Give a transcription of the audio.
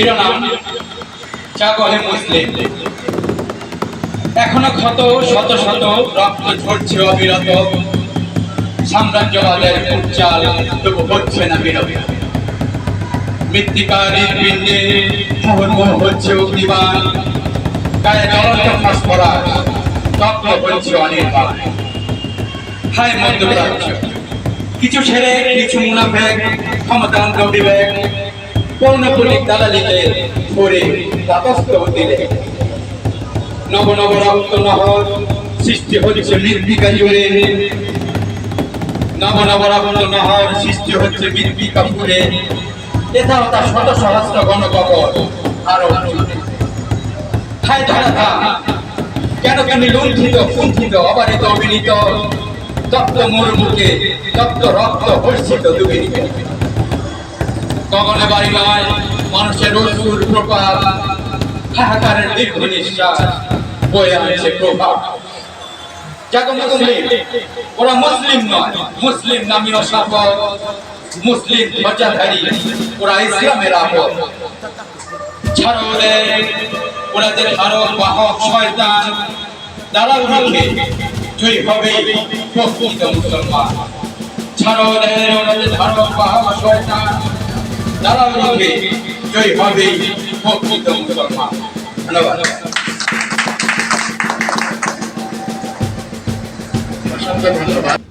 শিরোনাম চাগলে মুসলিম এখনও ক্ষত শত শত রক্ত ঝরছে অবিরত সাম্রাজ্যবাদের হচ্ছে না বিরত হচ্ছে অগ্নিবাণ গায়ে হচ্ছে অনির্বাণ হায় মধ্যপ্রাচ্য কিছু ছেড়ে কিছু মুনাফেক ক্ষমতান্ত বিবেক পৌনপুলিক দালালিকে করে তাতস্থ দিলে নব নব রক্ত নহর সৃষ্টি হচ্ছে মৃত্তিকা জুড়ে। নব নব রক্ত নহর সৃষ্টি হচ্ছে মৃত্তিকা পুরে। এথাও তার শত সহস্র গণকবর আরও হায় ধরা কেন কেন লুণ্ঠিত কুণ্ঠিত, অবারিত, অবিনীত, তপ্ত মুখে, তপ্ত রক্ত হর্ষিত দুবিনীত। গগনে বাড়ি নয় মানুষের অসুর প্রপাত। হাহাকারের দীর্ঘ নিঃশ্বাস বয়ে আনছে প্রভাব। ওরা মুসলিম নয়, মুসলিম নামীয় মুসলিম ধ্বজাধারী ওরা ইসলামের আপদ। ছাড়ো ওরা যে ধারক বাহক শয়তান। জয়ী হবে প্রকৃত মুসলমান। ওরা যে ধারক বাহক শয়তান। 나라민국의 저희 화폐의 법부동 정화 하나가 감사합니다.